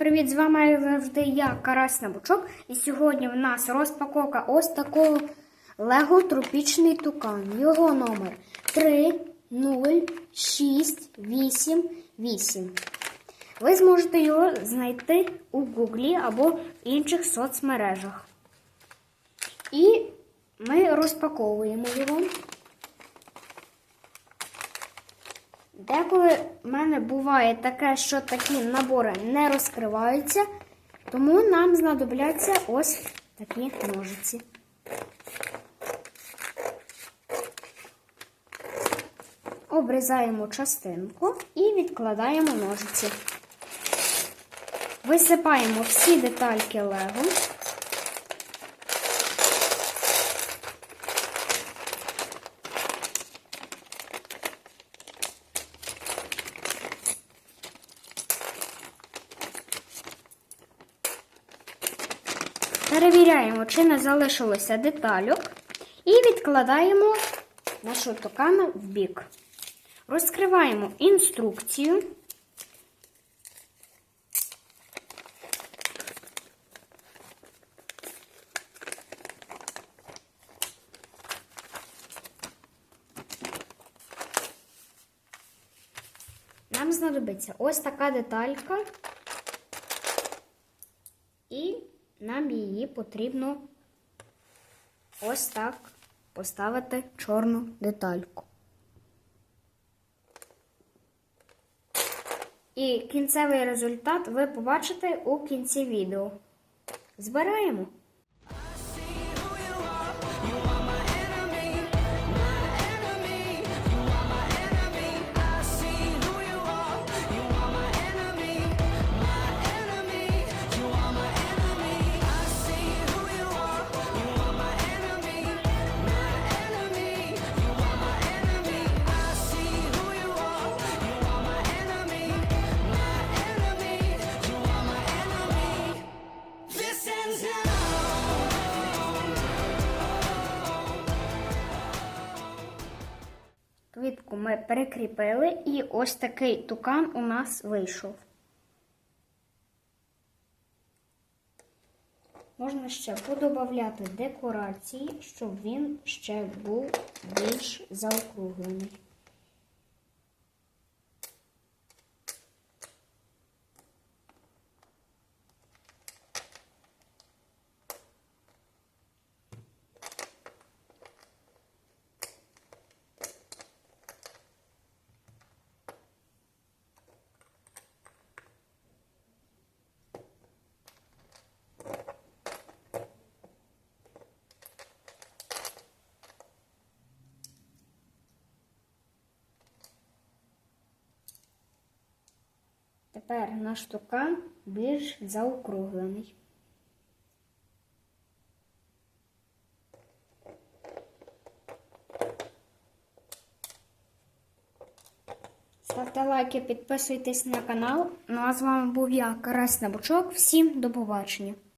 привіт! З вами як завжди я, Карась Набучок. І сьогодні в нас розпаковка ось такого Лего Тропічний тукан. Його номер 3 0 6 8 8. Ви зможете його знайти у Гуглі або в інших соцмережах. І ми розпаковуємо його. Деколи в мене буває таке, що такі набори не розкриваються, тому нам знадобляться ось такі ножиці. Обрізаємо частинку і відкладаємо ножиці. Висипаємо всі детальки лего. Перевіряємо, чи не залишилося детальок, і відкладаємо нашу токану в бік. Розкриваємо інструкцію. Нам знадобиться ось така деталька, і нам її потрібно ось так поставити чорну детальку. І кінцевий результат ви побачите у кінці відео. Збираємо. Квітку ми прикріпили, і ось такий тукан у нас вийшов. Можна ще подобавляти декорації, щоб він ще був більш заокруглений. Тепер наш тукан більш заокруглений. Ставте лайки, підписуйтесь на канал. Ну а з вами був я, Карась Набучок. Всім до побачення!